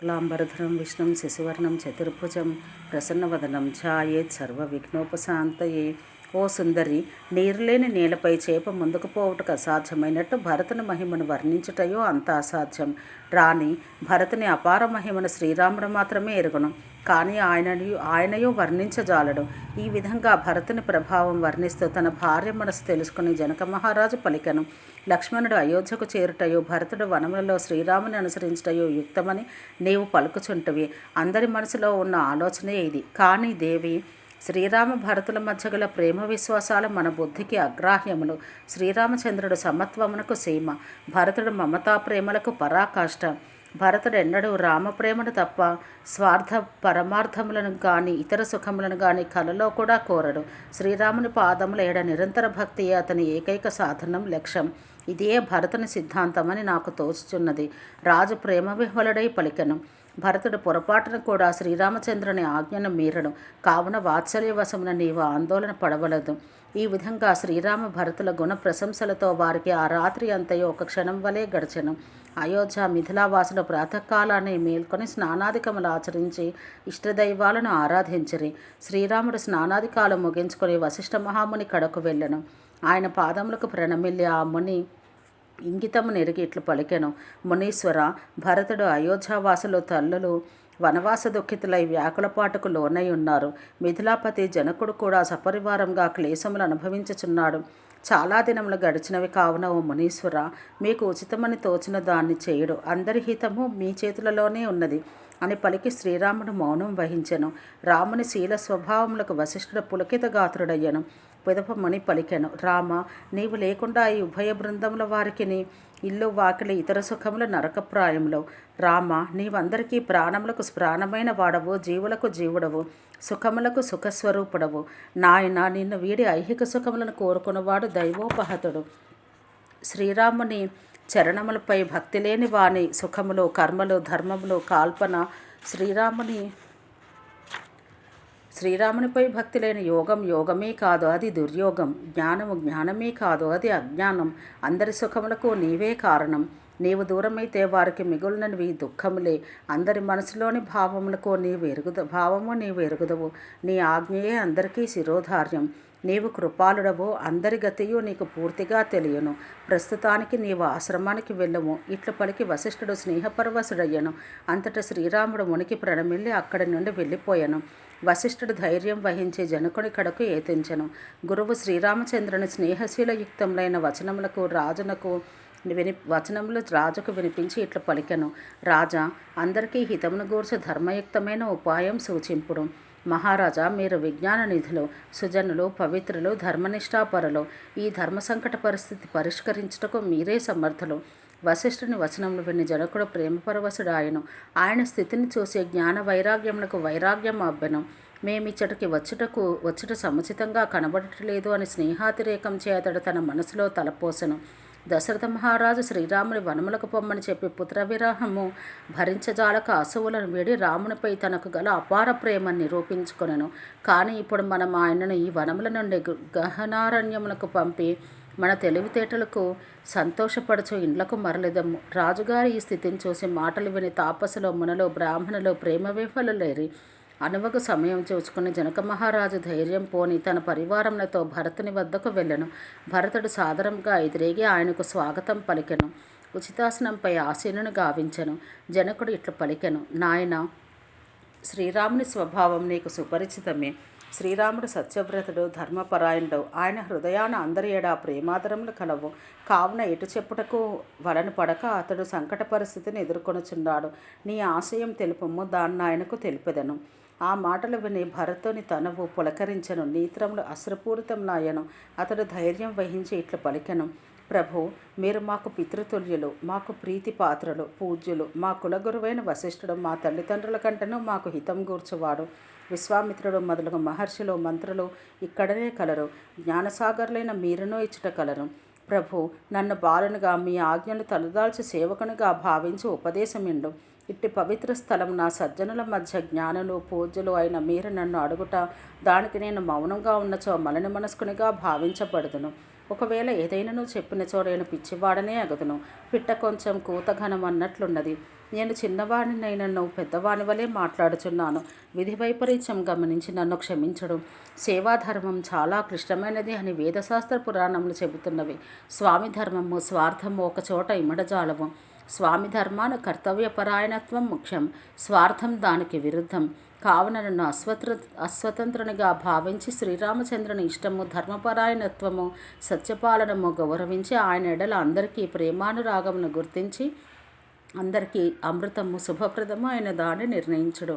శుక్లాంబరధరం విష్ణుం శశివర్ణం చతుర్భుజం ప్రసన్నవదనం ఛాయేత్ సర్వ విఘ్నోపశాంతయే ఓ సుందరి నీరులేని నేలపై చేప ముందుకు పోవుటకు అసాధ్యమైనట్టు భరతుని మహిమను వర్ణించుటయో అంత అసాధ్యం. రాణి భరతుని అపార మహిమను శ్రీరాముడు మాత్రమే ఎరుగును. కానీ ఆయన ఆయనయు వర్ణించజాలడు. ఈ విధంగా భరతుని ప్రభావం వర్ణిస్తూ తన భార్య మనసు తెలుసుకుని జనక మహారాజు పలికను. లక్ష్మణుడు అయోధ్యకు చేరుటయో భరతుడు వనములలో శ్రీరాముని అనుసరించటయో యుక్తమని నీవు పలుకుచుంటవి. అందరి మనసులో ఉన్న ఆలోచనే ఇది. కానీ దేవి శ్రీరామ భరతుల మధ్య గల ప్రేమ విశ్వాసాలు మన బుద్ధికి అగ్రాహ్యములు. శ్రీరామచంద్రుడు సమత్వమునకు సీమ భరతుడు మమతా ప్రేమలకు పరాకాష్ట. భరతుడు ఎన్నడూ రామప్రేమను తప్ప స్వార్థ పరమార్థములను కానీ ఇతర సుఖములను కానీ కలలో కూడా కోరడు. శ్రీరాముని పాదముల ఏడ నిరంతర భక్తి అతని ఏకైక సాధనం లక్ష్యం. ఇదే భరతుని సిద్ధాంతమని నాకు తోచుచున్నది. రాజు ప్రేమ విహ్వలుడై పలికను. భరతుడు పొరపాటున కూడా శ్రీరామచంద్రుని ఆజ్ఞను మీరడు కావున వాత్సల్యవశమున నీవు ఆందోళన పడవలదు. ఈ విధంగా శ్రీరామ భరతుల గుణ ప్రశంసలతో వారికి ఆ రాత్రి అంతయో ఒక క్షణం వలె గడిచెను. అయోధ్య మిథిలావాసులు ప్రాతకాలాన్ని మేల్కొని స్నానాధికములు ఆచరించి ఇష్టదైవాలను ఆరాధించిరి. శ్రీరాముడు స్నానాధికాలు ముగించుకొని వశిష్ఠ మహాముని కడకు వెళ్ళను. ఆయన పాదములకు ప్రణమిల్లి ఆ ముని ఇంగితము నెరిగి ఇట్లు పలికెను. మునీశ్వర భరతుడు అయోధ్యావాసులు తల్లులు వనవాస దుఃఖితులై వ్యాకులపాటుకు లోనై ఉన్నారు. మిథిలాపతి జనకుడు కూడా సపరివారంగా క్లేశములు అనుభవించుచున్నాడు. చాలా దినములు గడిచినవి కావున ఓ మునీశ్వర మీకు ఉచితమని తోచిన దాన్ని చేయుడు. అందరి హితము మీ చేతులలోనే ఉన్నది అని పలికి శ్రీరాముడు మౌనం వహించెను. రాముని శీల స్వభావములకు వశిష్ఠుడు పులకిత గాత్రుడయ్యను. పిదపమని పలికెను రామ నీవు లేకుండా ఈ ఉభయ బృందముల వారికిని ఇల్లు వాకిలి ఇతర సుఖముల నరకప్రాయములు. రామ నీవందరికీ ప్రాణములకు ప్రాణమైన వాడవు జీవులకు జీవుడవు సుఖములకు సుఖస్వరూపుడవు. నాయన నిన్ను వీడి ఐహిక సుఖములను కోరుకున్నవాడు దైవోపహతుడు. శ్రీరాముని చరణములపై భక్తి లేని వాని సుఖములు కర్మలు ధర్మములు కాల్పన శ్రీరాముని శ్రీరామునిపై భక్తి లేని యోగం యోగమే కాదు అది దుర్యోగం. జ్ఞానము జ్ఞానమే కాదు అది అజ్ఞానం. అందరి సుఖములకు నీవే కారణం. నీవు దూరమైతే వారికి మిగులునవి దుఃఖములే. అందరి మనసులోని భావములకు నీవు ఎరుగుద భావము నీవు ఎరుగుదవు. నీ ఆజ్ఞయే అందరికీ శిరోధార్యం. నీవు కృపాలుడవు అందరి గతియు నీకు పూర్తిగా తెలియను. ప్రస్తుతానికి నీవు ఆశ్రమానికి వెళ్ళము. ఇట్లు పలికి వశిష్ఠుడు స్నేహపరవశుడయ్యను. అంతటా శ్రీరాముడు మునికి ప్రణమిల్లి అక్కడి నుండి వెళ్ళిపోయాను. వశిష్ఠుడు ధైర్యం వహించి జనకుని కడకు ఏతించెను. గురువు శ్రీరామచంద్రుని స్నేహశీలయుక్తములైన వచనములకు రాజునకు విని వచనములు రాజుకు వినిపించి ఇట్లా పలికెను. రాజా అందరికీ హితమును గూర్చి ధర్మయుక్తమైన ఉపాయం సూచింపుడు. మహారాజా మీరు విజ్ఞాన నిధులు సుజనులు పవిత్రులు ధర్మనిష్టాపరులు ఈ ధర్మ సంకట పరిస్థితి పరిష్కరించుటకు మీరే సమర్థులు. వశిష్ఠుని వచనములు విని జనకుడు ప్రేమపరవశుడు ఆయను. ఆయన స్థితిని చూసే జ్ఞాన వైరాగ్యములకు వైరాగ్యం అభ్యనం మేమిచ్చటికి వచ్చుటకు వచ్చుట సముచితంగా కనబడట్లేదు అని స్నేహాతిరేకం చేతడు తన మనసులో తలపోసెను. దశరథ మహారాజు శ్రీరాముని వనములకు పొమ్మని చెప్పి పుత్ర విరాహము భరించజాలక అసువులను వేడి రామునిపై తనకు గల అపార ప్రేమను నిరూపించుకొనెను. కానీ ఇప్పుడు మనం ఆయనను ఈ వనముల నుండి గహనారణ్యములకు పంపి మన తెలివితేటలకు సంతోషపడుచు ఇండ్లకు మరలిదము. రాజుగారి ఈ స్థితిని చూసి మాటలు విని తాపసులో మునలో బ్రాహ్మణులు ప్రేమ విఫలులేరి అనువకు సమయం చూసుకుని జనక మహారాజు ధైర్యం పోని తన పరివారములతో భరతుని వద్దకు వెళ్ళెను. భరతుడు సాదరంగా ఎదురేగి ఆయనకు స్వాగతం పలికెను. ఉచితాసనంపై ఆసీనుని గావించెను. జనకుడు ఇట్లు పలికెను. నాయన శ్రీరాముని స్వభావం నీకు సుపరిచితమే. శ్రీరాముడు సత్యవ్రతుడు ధర్మపరాయణుడు. ఆయన హృదయాన అందరి ఏడా ప్రేమాదరములు కలవు. కావున ఎటు చెప్పుటకు వలను పడక అతడు సంకట పరిస్థితిని ఎదుర్కొనుచున్నాడు. నీ ఆశయం తెలుపము దాన్ని ఆయనకు తెలిపెదను. ఆ మాటలు విని భరతుని తనవు పులకరించను నేత్రములు అశ్రపూరితం నాయను. అతడు ధైర్యం వహించి ఇట్లు పలికెను. ప్రభు మీరు మాకు పితృతుల్యులు మాకు ప్రీతి పాత్రలు పూజ్యులు మా కులగురువైన వశిష్ఠుడు మా తల్లిదండ్రుల కంటేనూ మాకు హితం గూర్చువాడు. విశ్వామిత్రుడు మొదలగు మహర్షులు మంత్రులు ఇక్కడనే కలరు. జ్ఞానసాగర్లైన మీరునూ ఇచ్చుట కలరు. ప్రభు నన్ను బాలునుగా మీ ఆజ్ఞలు తలదాల్చి సేవకునిగా భావించి ఉపదేశమిండు. ఇట్టి పవిత్ర స్థలం నా సజ్జనుల మధ్య జ్ఞానులు పూజలు అయిన మీరు నన్ను అడుగుట దానికి నేను మౌనంగా ఉన్నచో మలని మనస్కునిగా భావించబడుదును. ఒకవేళ ఏదైనానో చెప్పినచో నేను పిచ్చివాడనే అగదును. పిట్ట కొంచెం కూతఘనం అన్నట్లున్నది. నేను చిన్నవాడినైన నన్ను పెద్దవాని వలె మాట్లాడుచున్నాను. విధి వైపరీత్యం గమనించి నన్ను క్షమించడం. సేవాధర్మం చాలా క్లిష్టమైనది అని వేదశాస్త్ర పురాణములు చెబుతున్నవి. స్వామి ధర్మము స్వార్థము ఒకచోట ఇమడజాలము స్వామి ధర్మాన కర్తవ్యపరాయణత్వం ముఖ్యం స్వార్థం దానికి విరుద్ధం. కావున నన్ను అస్వత్ర అస్వతంత్రునిగా భావించి శ్రీరామచంద్రుని ఇష్టము ధర్మపరాయణత్వము సత్యపాలనము గౌరవించి ఆయన ఎడల అందరికీ ప్రేమానురాగమును గుర్తించి అందరికీ అమృతము శుభప్రదము అయిన దాన్ని నిర్ణయించడు.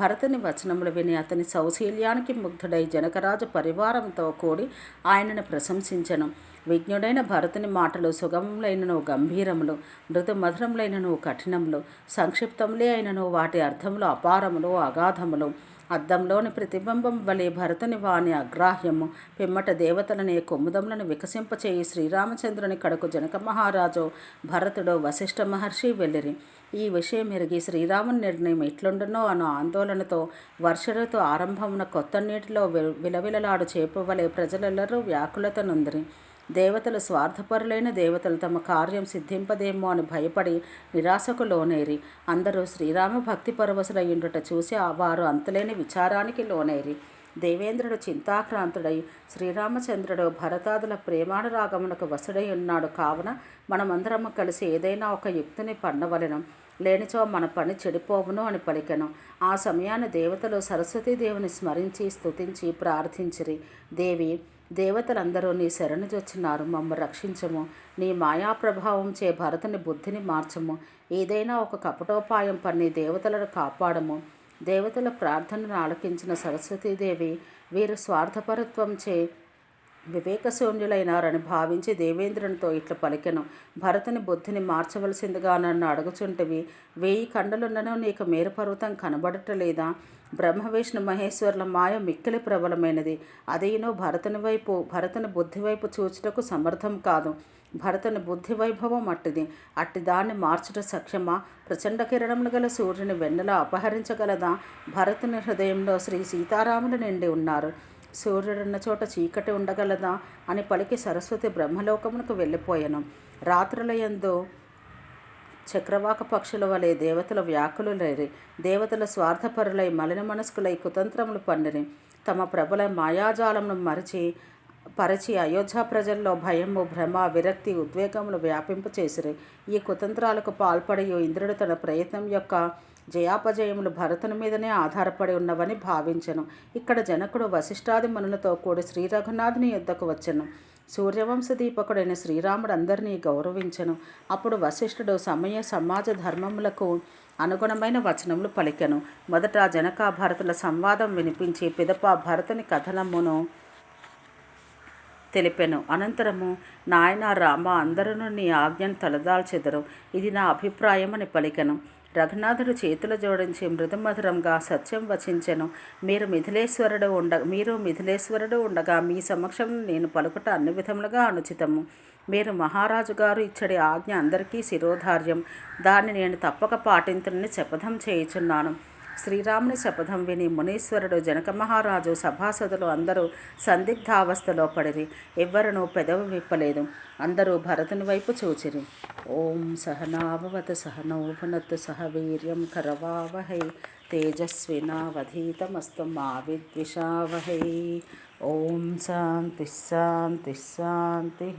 భరతుని వచనములు విని అతని సౌశీల్యానికి ముగ్ధుడై జనకరాజు పరివారంతో కూడి ఆయనను ప్రశంసించను. విజ్ఞుడైన భరతుని మాటలు సుగములైనను గంభీరములు మృదు మధురములైనను కఠినములు సంక్షిప్తములే అయినను వాటి అర్థములు అపారములు అగాధములు. అద్దంలోని ప్రతిబింబం వలె భరతుని వాని అగ్రాహ్యము. పిమ్మట దేవతలనే కొమ్ముదములను వికసింపచేయి శ్రీరామచంద్రుని కడకు జనక మహారాజు భరతుడు వశిష్ఠ మహర్షి వెళ్ళిరి. ఈ విషయం ఎరిగి శ్రీరాముని నిర్ణయం ఎట్లుండునో అను ఆందోళనతో వర్షరుతు ఆరంభమున కొత్త నీటిలో విలవిలలాడు చేపవలే ప్రజలెల్లరూ వ్యాకులత నొందిరి దేవతలు స్వార్థపరులైన దేవతలు తమ కార్యం సిద్ధింపదేమో అని భయపడి నిరాశకు లోనేరి అందరూ శ్రీరామ భక్తి పరవశులయ్యుండుట చూసి వారు అంతలేని విచారానికి లోనేరి. దేవేంద్రుడు చింతాక్రాంతుడై శ్రీరామచంద్రుడు భరతాదుల ప్రేమానురాగమునకు వసుడై ఉన్నాడు కావున మనమందరము కలిసి ఏదైనా ఒక యుక్తిని పండవలెను లేనిచో మన పని చెడిపోవును అని పలికెను. ఆ సమయాన్ని దేవతలు సరస్వతీదేవిని స్మరించి స్తుతించి ప్రార్థించిరి. దేవి దేవతలందరూ నీ శరణుజొచ్చినారు మమ్మ రక్షించము. నీ మాయా ప్రభావం చే భరతుని బుద్ధిని మార్చము. ఏదైనా ఒక కపటోపాయం పన్ని దేవతలను కాపాడము. దేవతల ప్రార్థనను ఆలకించిన సరస్వతీదేవి వీరు స్వార్థపరత్వం చే వివేకశూన్యులైనారని భావించి దేవేంద్రునితో ఇట్లా పలికెను. భరతుని బుద్ధిని మార్చవలసిందిగా నన్ను అడుగుచుంటివి. వేయి కండలున్నను నీకు మేరుపర్వతం కనబడటలేదా? బ్రహ్మ విష్ణు మహేశ్వరుల మాయ మిక్కిలి ప్రబలమైనది. అదేనో భరతుని వైపు భరతుని బుద్ధి వైపు చూచుటకు సమర్థం కాదు. భరతుని బుద్ధి వైభవం అట్టిది. అట్టి దాన్ని మార్చుట సఖ్యమా? ప్రచండ కిరణములు గల సూర్యుని వెన్నెల అపహరించగలదా? భరతుని హృదయంలో శ్రీ సీతారాములు నిండి ఉన్నారు. సూర్యుడున్న చోట చీకటి ఉండగలదా అని పలికి సరస్వతి బ్రహ్మలోకమునకు వెళ్ళిపోయాను. రాత్రులయందు చక్రవాక పక్షుల వలె దేవతల లేరి దేవతల స్వార్థపరులై మలిన మనస్కులై కుతంత్రములు పండిని తమ ప్రబల మాయాజాలమును మరిచి పరచి అయోధ్య ప్రజల్లో భయము భ్రమ విరక్తి ఉద్వేగములు వ్యాపింపచేసిరి. ఈ కుతంత్రాలకు పాల్పడి ఇంద్రుడు తన ప్రయత్నం యొక్క జయాపజయములు భరతుని మీదనే ఆధారపడి ఉన్నవని భావించను. ఇక్కడ జనకుడు వశిష్ఠాది మనులతో కూడి శ్రీ రఘునాథుని యుద్ధకు వచ్చను. సూర్యవంశ దీపకుడైన శ్రీరాముడు అందరినీ గౌరవించను. అప్పుడు వశిష్ఠుడు సమయ సమాజ ధర్మములకు అనుగుణమైన వచనములు పలికెను. మొదట జనక భరతుల సంవాదం వినిపించి పిదప భరతుని కథనమును తెలిపెను. అనంతరము నాయన రామ అందరూ నీ ఆజ్ఞను తలదాల్చెదరు. ఇది నా అభిప్రాయం అని పలికెను. రఘునాథుడు చేతులు జోడించి మృదుమధురంగా సత్యం వచించెను. మీరు మిథిలేశ్వరుడు ఉండ మీరు మిథిలేశ్వరుడు ఉండగా మీ సమక్షం నేను పలుకుట అన్ని విధములుగా అనుచితము. మీరు మహారాజు గారు ఇచ్చడి ఆజ్ఞ అందరికీ శిరోధార్యం. దాన్ని నేను తప్పక పాటింతునని శపథం చేయుచున్నాను. శ్రీరాముని శపథం విని మునీశ్వరుడు జనక మహారాజు సభాసదులు అందరూ సందిగ్ధావస్థలో పడిరి. ఎవ్వరనూ పెదవి విప్పలేదు. అందరూ భరతుని వైపు చూచిరి. ఓం సహనాభవత సహనౌభనత్ సహ వీర్యం కరవావహై. తేజస్వినావధీతమస్తు మా విద్విషావహై ఓం శాంతి శాంతి శాంతి.